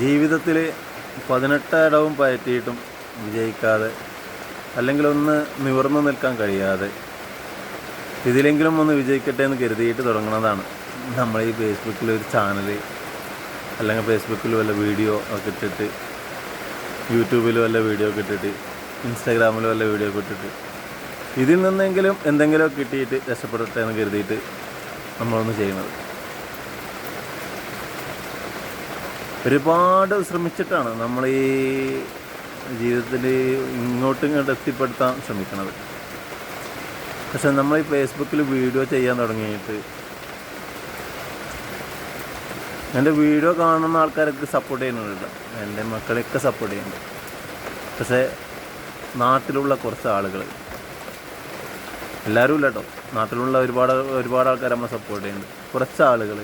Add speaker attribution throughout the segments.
Speaker 1: ജീവിതത്തിൽ പതിനെട്ടിടവും പയറ്റിയിട്ടും വിജയിക്കാതെ അല്ലെങ്കിൽ ഒന്ന് നിവർന്നു നിൽക്കാൻ കഴിയാതെ ഇതിലെങ്കിലും ഒന്ന് വിജയിക്കട്ടെ എന്ന് കരുതിയിട്ട് തുടങ്ങുന്നതാണ്. നമ്മൾ ഈ ഫേസ്ബുക്കിൽ ഒരു ചാനൽ അല്ലെങ്കിൽ ഫേസ്ബുക്കിൽ വല്ല വീഡിയോ ഒക്കെ ഇട്ടിട്ട് യൂട്യൂബിൽ വല്ല വീഡിയോ ഒക്കെ ഇട്ടിട്ട് ഇൻസ്റ്റാഗ്രാമിൽ വല്ല വീഡിയോ ഒക്കെ ഇട്ടിട്ട് ഇതിൽ നിന്നെങ്കിലും എന്തെങ്കിലും കിട്ടിയിട്ട് രക്ഷപ്പെടട്ടെ എന്ന് കരുതിയിട്ട് നമ്മളൊന്ന് ചെയ്യുന്നത്. ഒരുപാട് ശ്രമിച്ചിട്ടാണ് നമ്മൾ ഈ ജീവിതത്തിൽ ഇങ്ങോട്ടും ഇങ്ങോട്ട് എത്തിപ്പെടുത്താൻ ശ്രമിക്കുന്നത് പക്ഷെ നമ്മൾ ഈ ഫേസ്ബുക്കിൽ വീഡിയോ ചെയ്യാൻ തുടങ്ങിയിട്ട് എന്റെ വീഡിയോ കാണുന്ന ആൾക്കാരൊക്കെ സപ്പോർട്ട് ചെയ്യുന്നുണ്ട് എന്റെ മക്കളെയൊക്കെ സപ്പോർട്ട് ചെയ്യുന്നുണ്ട്. പക്ഷേ നാട്ടിലുള്ള കുറച്ച് ആളുകൾ എല്ലാവരും ഇല്ല കേട്ടോ. നാട്ടിലുള്ള ഒരുപാട് ഒരുപാട് ആൾക്കാർ നമ്മൾ സപ്പോർട്ട് ചെയ്യുന്നുണ്ട്. കുറച്ച് ആളുകൾ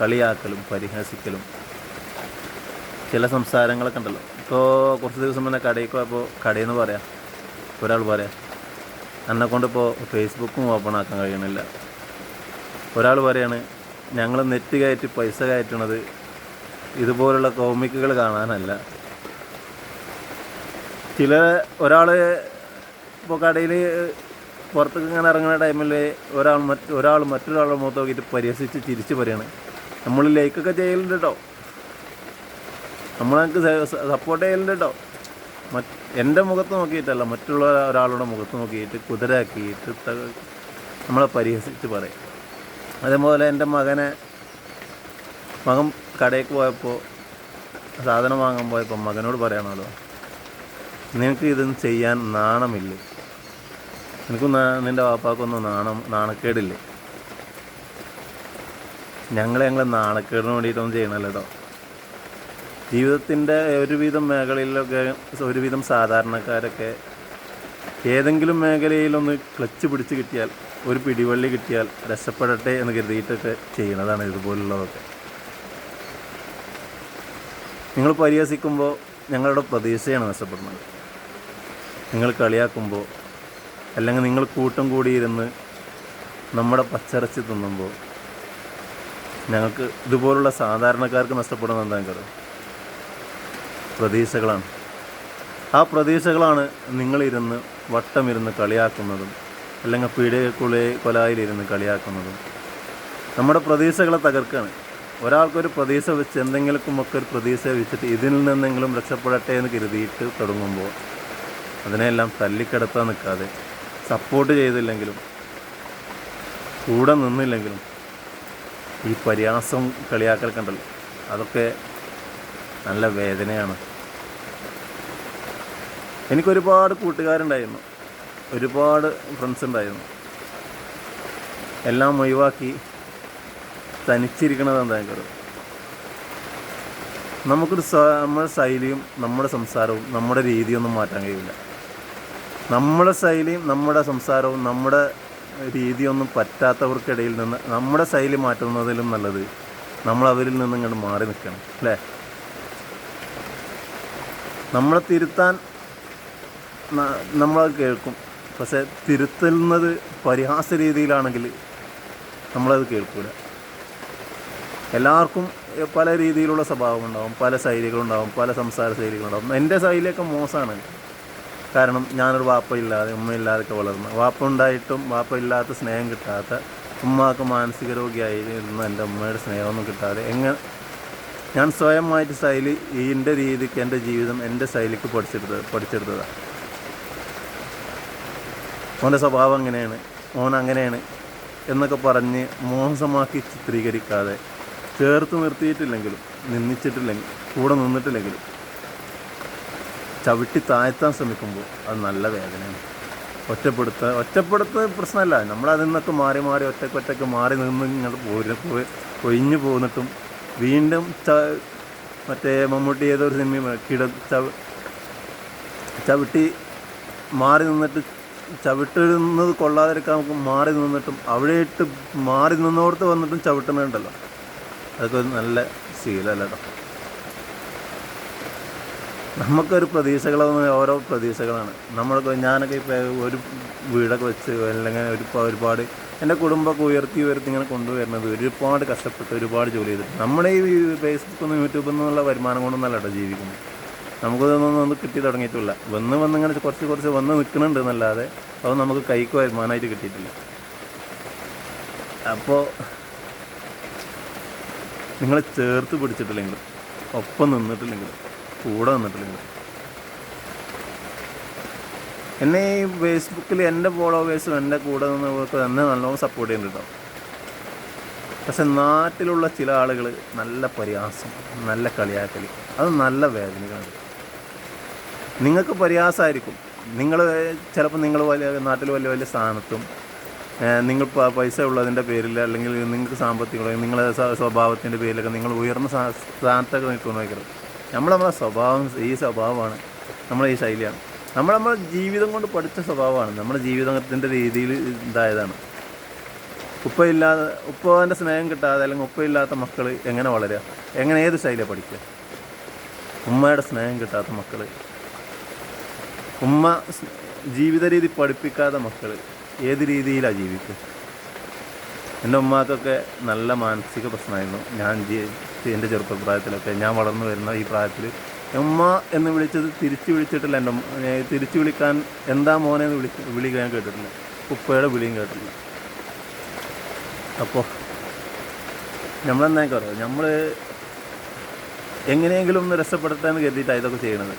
Speaker 1: കളിയാക്കലും പരിഹസിക്കലും ചില സംസാരങ്ങളൊക്കെ ഉണ്ടല്ലോ. ഇപ്പോൾ കുറച്ച് ദിവസം മുന്നേ കടയിൽ പോയപ്പോൾ കടയിൽ നിന്ന് പറയാം. ഒരാൾ പറയാം എന്നെ കൊണ്ടിപ്പോൾ ഫേസ്ബുക്കും ഓപ്പൺ ആക്കാൻ കഴിയണില്ല. ഒരാൾ പറയാണ് ഞങ്ങൾ നെറ്റ് കയറ്റി പൈസ കയറ്റണത് ഇതുപോലുള്ള കോമിക്കുകൾ കാണാനല്ല. ചില ഒരാൾ ഇപ്പോൾ കടയിൽ പുറത്തേക്ക് ഇങ്ങനെ ഇറങ്ങുന്ന ടൈമിൽ ഒരാൾ മറ്റ് ഒരാൾ മറ്റൊരാളുടെ മുഖത്ത് നോക്കിയിട്ട് പരിഹസിച്ച് തിരിച്ച് പറയാണ്. നമ്മൾ ലൈക്കൊക്കെ ചെയ്യലുണ്ട് കേട്ടോ നമ്മളെനിക്ക് സപ്പോർട്ട് ചെയ്യലുണ്ട് കേട്ടോ മറ്റ് എന്റെ മുഖത്ത് നോക്കിയിട്ടല്ല മറ്റുള്ള ഒരാളുടെ മുഖത്ത് നോക്കിയിട്ട് കുതിരാക്കിയിട്ട് നമ്മളെ പരിഹസിച്ച് പറയും. അതേപോലെ എന്റെ മകനെ മകൻ കടയിലേക്ക് പോയപ്പോൾ സാധനം വാങ്ങാൻ പോയപ്പോൾ മകനോട് പറയണമല്ലോ നിനക്ക് ഇതൊന്നും ചെയ്യാൻ നാണമില്ലേ? എനിക്ക് നിന്റെ വാപ്പാക്കൊന്നും നാണം നാണക്കേടില്ലേ? ഞങ്ങൾ ഞങ്ങൾ നാണക്കേടിന് വേണ്ടിയിട്ടൊന്നും ചെയ്യണല്ലോ കേട്ടോ ജീവിതത്തിന്റെ ഒരുവിധം മേഖലയിലൊക്കെ ഒരുവിധം സാധാരണക്കാരൊക്കെ ഏതെങ്കിലും മേഖലയിലൊന്ന് ക്ലച്ച് പിടിച്ച് കിട്ടിയാൽ ഒരു പിടിവള്ളി കിട്ടിയാൽ രക്ഷപ്പെടട്ടെ എന്ന് കരുതിയിട്ടൊക്കെ ചെയ്യുന്നതാണ് ഇതുപോലുള്ളതൊക്കെ. നിങ്ങൾ പരിഹസിക്കുമ്പോൾ ഞങ്ങളുടെ പ്രതീക്ഷയാണ് നഷ്ടപ്പെടുന്നത്. നിങ്ങൾ കളിയാക്കുമ്പോൾ അല്ലെങ്കിൽ നിങ്ങൾ കൂട്ടം കൂടിയിരുന്ന് നമ്മുടെ പച്ചറച്ചി തിന്നുമ്പോൾ ഞങ്ങൾക്ക് ഇതുപോലുള്ള സാധാരണക്കാർക്ക് നഷ്ടപ്പെടുന്നത് എന്താ പ്രതീക്ഷകളാണ്. ആ പ്രതീക്ഷകളാണ് നിങ്ങളിരുന്ന് വട്ടമിരുന്ന് കളിയാക്കുന്നതും അല്ലെങ്കിൽ പീഡികക്കുളി കൊലായിലിരുന്ന് കളിയാക്കുന്നതും. നമ്മുടെ പ്രതീക്ഷകളെ തകർക്കാണ്. ഒരാൾക്കൊരു പ്രതീക്ഷ വെച്ച് എന്തെങ്കിലുമൊക്കെ ഒരു പ്രതീക്ഷ വെച്ചിട്ട് ഇതിൽ നിന്നെങ്കിലും രക്ഷപ്പെടട്ടെ എന്ന് കരുതിയിട്ട് തുടങ്ങുമ്പോൾ അതിനെല്ലാം തല്ലിക്കിടത്താൻ നിൽക്കാതെ സപ്പോർട്ട് ചെയ്തില്ലെങ്കിലും കൂടെ നിന്നില്ലെങ്കിലും ഈ പരിഹാസം കളിയാക്കൽ കണ്ടല്ലോ. അതൊക്കെ നല്ല വേദനയാണ്. എനിക്കൊരുപാട് കൂട്ടുകാരുണ്ടായിരുന്നു. ഒരുപാട് ഫ്രണ്ട്സ് ഉണ്ടായിരുന്നു. എല്ലാം ഒഴിവാക്കി തനിച്ചിരിക്കണത് എന്താ എനിക്കത് നമുക്കൊരു നമ്മുടെ ശൈലിയും നമ്മുടെ സംസാരവും നമ്മുടെ രീതിയൊന്നും മാറ്റാൻ കഴിയില്ല. നമ്മുടെ ശൈലിയും നമ്മുടെ സംസാരവും നമ്മുടെ രീതിയൊന്നും പറ്റാത്തവർക്കിടയിൽ നിന്ന് നമ്മുടെ ശൈലി മാറ്റുന്നതിലും നല്ലത് നമ്മൾ അവരിൽ നിന്ന് ഇങ്ങോട്ട് മാറി നിൽക്കണം അല്ലേ? നമ്മളെ തിരുത്താൻ ന- നമ്മളത് കേൾക്കും. പക്ഷെ തിരുത്തുന്നത് പരിഹാസ രീതിയിലാണെങ്കിൽ നമ്മളത് കേൾക്കില്ല എല്ലാവർക്കും പല രീതിയിലുള്ള സ്വഭാവം ഉണ്ടാവും പല ശൈലികളുണ്ടാവും. പല സംസാര ശൈലികളുണ്ടാവും. എന്റെ ശൈലിയൊക്കെ മോശമാണ്. കാരണം ഞാനൊരു വാപ്പ ഇല്ലാതെ ഉമ്മയില്ലാതൊക്കെ വളർന്നു. വാപ്പ ഉണ്ടായിട്ടും വാപ്പ ഇല്ലാത്ത സ്നേഹം കിട്ടാത്ത ഉമ്മാക്ക് മാനസിക രോഗിയായിരുന്ന എന്റെ ഉമ്മയുടെ സ്നേഹമൊന്നും കിട്ടാതെ എങ്ങനെ ഞാൻ സ്വയമായിട്ട് ശൈലി എന്റെ രീതിക്ക് എന്റെ ജീവിതം എന്റെ ശൈലിക്ക് പഠിച്ചെടുത്തത്. പഠിച്ചെടുത്തതാണ് ഓന്റെ സ്വഭാവം അങ്ങനെയാണ് മോൻ അങ്ങനെയാണ് എന്നൊക്കെ പറഞ്ഞ് മോശമാക്കി ചിത്രീകരിക്കാതെ ചേർത്ത് നിർത്തിയിട്ടില്ലെങ്കിലും നിന്ദിച്ചിട്ടില്ലെങ്കിൽ കൂടെ നിന്നിട്ടില്ലെങ്കിലും ചവിട്ടി താഴ്ത്താൻ ശ്രമിക്കുമ്പോൾ അത് നല്ല വേദനയാണ്. ഒറ്റപ്പെടുത്ത ഒറ്റപ്പെടുത്ത പ്രശ്നമല്ല. നമ്മളതിൽ നിന്നൊക്കെ മാറി മാറി ഒറ്റക്കൊറ്റക്ക് ഒറ്റയ്ക്ക് മാറി നിന്ന് ഇങ്ങോട്ട് പോരുന്ന പോയി ഒഴിഞ്ഞു പോന്നിട്ടും വീണ്ടും ച മറ്റേ മമ്മൂട്ടി ഏതൊരു സിനിമ കിട ചവിട്ടി മാറി നിന്നിട്ട് ചവിട്ടുന്നത് കൊള്ളാതിരിക്കാൻ നമുക്ക് മാറി നിന്നിട്ടും അവിടെയിട്ട് മാറി നിന്നോടത്ത് വന്നിട്ടും ചവിട്ടുന്നുണ്ടല്ലോ. അതൊക്കെ ഒരു നല്ല ശീലമല്ല കേട്ടോ നമുക്കൊരു പ്രതീക്ഷകളെന്ന് ഓരോ പ്രതീക്ഷകളാണ്. നമ്മളൊക്കെ ഞാനൊക്കെ ഇപ്പോൾ ഒരു വീടൊക്കെ വെച്ച് അല്ലെങ്കിൽ ഒരു ഒരുപാട് എന്റെ കുടുംബമൊക്കെ ഉയർത്തി ഉയർത്തി ഇങ്ങനെ കൊണ്ടുവരുന്നത് ഒരുപാട് കഷ്ടപ്പെട്ട് ഒരുപാട് ജോലി ചെയ്തിട്ട്. നമ്മുടെ ഈ ഫേസ്ബുക്കിൽ നിന്ന് യൂട്യൂബിൽ നിന്നുള്ള വരുമാനം കൊണ്ടൊന്നല്ല കേട്ടോ ജീവിക്കുന്നത്. നമുക്കിതൊന്നും ഒന്നും കിട്ടി തുടങ്ങിയിട്ടില്ല. വന്ന് വന്ന് ഇങ്ങനെ കുറച്ച് കുറച്ച് വന്ന് നിൽക്കുന്നുണ്ട് എന്നല്ലാതെ അത് നമുക്ക് കൈക്ക് വരുമാനമായിട്ട് കിട്ടിയിട്ടില്ല. അപ്പോൾ നിങ്ങൾ ചേർത്ത് പിടിച്ചിട്ടില്ലെങ്കിൽ ഒപ്പം നിന്നിട്ടില്ലെങ്കിൽ കൂടെ നിന്നിട്ടില്ലെങ്കിൽ എന്നെ ഈ ഫേസ്ബുക്കിൽ എന്റെ ഫോളോവേഴ്സും എന്റെ കൂടെ നിന്നവർക്ക് എന്നെ നല്ലോണം സപ്പോർട്ട് ചെയ്യുന്നുണ്ട് കേട്ടോ. പക്ഷെ നാട്ടിലുള്ള ചില ആളുകൾ നല്ല പരിഹാസം നല്ല കളിയാക്കൽ അത് നല്ല വേദനകളാണ്. നിങ്ങൾക്ക് പരിഹാസമായിരിക്കും നിങ്ങൾ ചിലപ്പോൾ നിങ്ങൾ വലിയ നാട്ടിൽ വലിയ വലിയ സ്ഥാനത്തും നിങ്ങൾ പൈസ ഉള്ളതിന്റെ പേരിൽ അല്ലെങ്കിൽ നിങ്ങൾക്ക് സാമ്പത്തിക നിങ്ങളുടെ സ്വ- സ്വഭാവത്തിന്റെ പേരിലൊക്കെ നിങ്ങൾ ഉയർന്ന സ്ഥാനത്തൊക്കെ നിൽക്കുന്നു നോക്കരുത് നമ്മൾ നമ്മളെ സ്വഭാവം ഈ സ്വഭാവമാണ്. നമ്മളെ ഈ ശൈലിയാണ്. നമ്മൾ നമ്മളെ ജീവിതം കൊണ്ട് പഠിച്ച സ്വഭാവമാണ്. നമ്മുടെ ജീവിതത്തിന്റെ രീതിയിൽ ഇതായതാണ്. ഉപ്പയില്ലാതെ ഉപ്പന്റെ സ്നേഹം കിട്ടാതെ അല്ലെങ്കിൽ ഉപ്പയില്ലാത്ത മക്കൾ എങ്ങനെ വളരുക എങ്ങനെ ഏത് ശൈലിയാണ് പഠിക്കുക? ഉമ്മയുടെ സ്നേഹം കിട്ടാത്ത മക്കൾ ഉമ്മ ജീവിത രീതി പഠിപ്പിക്കാതെ മക്കൾ ഏത് രീതിയിലാണ് ജീവിക്കുക? എന്റെ ഉമ്മാക്കൊക്കെ നല്ല മാനസിക പ്രശ്നമായിരുന്നു. ഞാൻ എന്റെ ചെറുപ്പപ്രായത്തിലൊക്കെ ഞാൻ വളർന്നു വരുന്ന ഈ പ്രായത്തിൽ ഉമ്മ എന്ന് വിളിച്ചത് തിരിച്ചു വിളിച്ചിട്ടില്ല എന്റെ തിരിച്ചു വിളിക്കാൻ എന്താ മോനെ എന്ന് വിളി വിളി ഞാൻ കേട്ടിട്ടില്ല. ഉപ്പയുടെ വിളിയും കേട്ടിട്ടില്ല. അപ്പോൾ നമ്മളെന്താ പറയുക നമ്മൾ എങ്ങനെയെങ്കിലും ഒന്ന് രക്ഷപ്പെടുത്താൻ കരുതിയിട്ടാണ് ഇതൊക്കെ ചെയ്യണത്.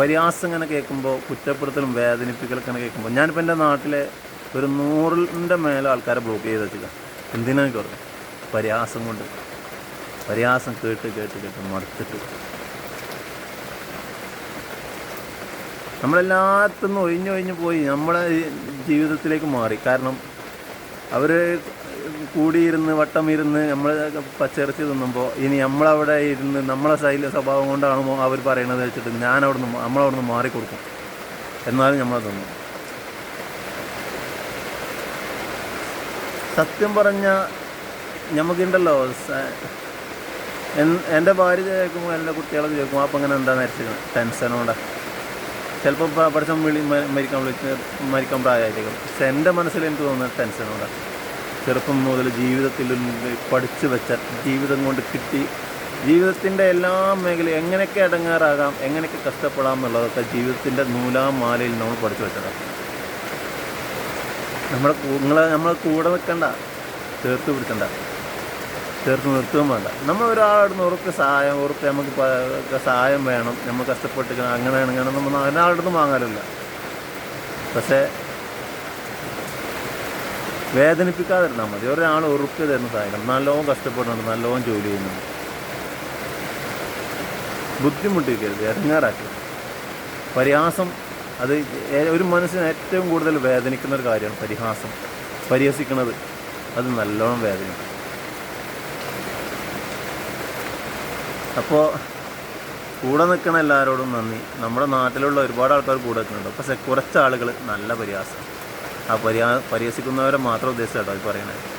Speaker 1: പരിഹാസം ഇങ്ങനെ കേൾക്കുമ്പോൾ കുറ്റപ്പെടുത്തലും വേദനിപ്പിക്കലൊക്കെ ഇങ്ങനെ കേൾക്കുമ്പോൾ ഞാനിപ്പോൾ എന്റെ നാട്ടിലെ ഒരു നൂറിന്റെ മേലെ ആൾക്കാരെ ബ്ലോക്ക് ചെയ്ത് വെച്ചില്ല എന്തിനാ കുറവ് പരിഹാസം കൊണ്ട്. പരിഹാസം കേട്ട് കേട്ട് കേട്ട് മടുത്തിട്ട്. നമ്മളെല്ലാത്തുനിന്നും ഒഴിഞ്ഞൊഴിഞ്ഞ് പോയി നമ്മളെ ജീവിതത്തിലേക്ക് മാറി. കാരണം അവർ കൂടിയിരുന്ന് വട്ടം ഇരുന്ന് നമ്മൾ പച്ചിറച്ചി തിന്നുമ്പോൾ ഇനി നമ്മളവിടെ ഇരുന്ന് നമ്മളെ ശൈല സ്വഭാവം കൊണ്ടാണോ അവർ പറയണത് വെച്ചിട്ട് ഞാൻ അവിടെ നിന്ന് മാറിക്കൊടുക്കും. എന്നാലും നമ്മളെ തിന്നു. സത്യം പറഞ്ഞ നമുക്കുണ്ടല്ലോ എന്റെ ഭാര്യ ചോദിക്കുമ്പോൾ എന്റെ കുട്ടികളൊക്കെ കേൾക്കുമ്പോൾ അപ്പം അങ്ങനെ എന്താ മരിച്ചിരിക്കുന്നത് ടെൻഷനോടെ ചിലപ്പോൾ പഠിച്ചം വിളി മരിക്കാൻ വിളിച്ച് മരിക്കാൻ പ്രായമായിരിക്കും. പക്ഷെ എന്റെ മനസ്സിൽ എനിക്ക് തോന്നുന്നത് ടെൻഷനോടെ ചെറുപ്പം മുതൽ ജീവിതത്തിൽ നിന്ന് പഠിച്ചു വെച്ച ജീവിതം കൊണ്ട് കിട്ടി. ജീവിതത്തിന്റെ എല്ലാ മേഖലയും എങ്ങനെയൊക്കെ അടങ്ങാറാകാം എങ്ങനെയൊക്കെ കഷ്ടപ്പെടാം എന്നുള്ളതൊക്കെ ജീവിതത്തിന്റെ നൂലാം മാലയിൽ നമ്മൾ പഠിച്ചു വെച്ചതാണ്. നമ്മളെ കൂ- നിങ്ങളെ നമ്മളെ കൂടെ നിൽക്കണ്ട. ചേർത്ത് പിടിക്കണ്ട. ചേർത്ത് നിർത്തുകയും വേണ്ട. നമ്മൾ ഒരാളുടെ ഉറപ്പ് സഹായം ഉറപ്പ് നമുക്ക് സഹായം വേണം. നമ്മൾ കഷ്ടപ്പെട്ടിരിക്കണം അങ്ങനെ അങ്ങനെ നമ്മൾ ഒരാളുടെ നിന്ന് വാങ്ങാറില്ല. പക്ഷേ വേദനിപ്പിക്കാതിരുന്നാൽ മതി. ഒരാൾ ഉറപ്പ് തരുന്ന സഹായിക്കണം നല്ലോണം കഷ്ടപ്പെടുന്നുണ്ട് നല്ലോണം ജോലി ചെയ്യുന്നുണ്ട്. ബുദ്ധിമുട്ടിക്കരുത് ഇറങ്ങാറാക്കരുത് പരിഹാസം അത് ഒരു മനുഷ്യന് ഏറ്റവും കൂടുതൽ വേദനിക്കുന്ന ഒരു കാര്യമാണ് പരിഹാസം. പരിഹസിക്കുന്നത് അത് നല്ലോണം വേദനിക്കും. അപ്പോൾ കൂടെ നിൽക്കണ എല്ലാവരോടും നന്ദി. നമ്മുടെ നാട്ടിലുള്ള ഒരുപാട് ആൾക്കാർ കൂടെ നിൽക്കുന്നുണ്ട്. പക്ഷെ കുറച്ച് ആളുകൾ നല്ല പരിഹാസം ആ പരിഹാ പരിഹസിക്കുന്നവരെ മാത്രം ഉദ്ദേശിച്ചാട്ടോ ഈ പറയുന്നത്.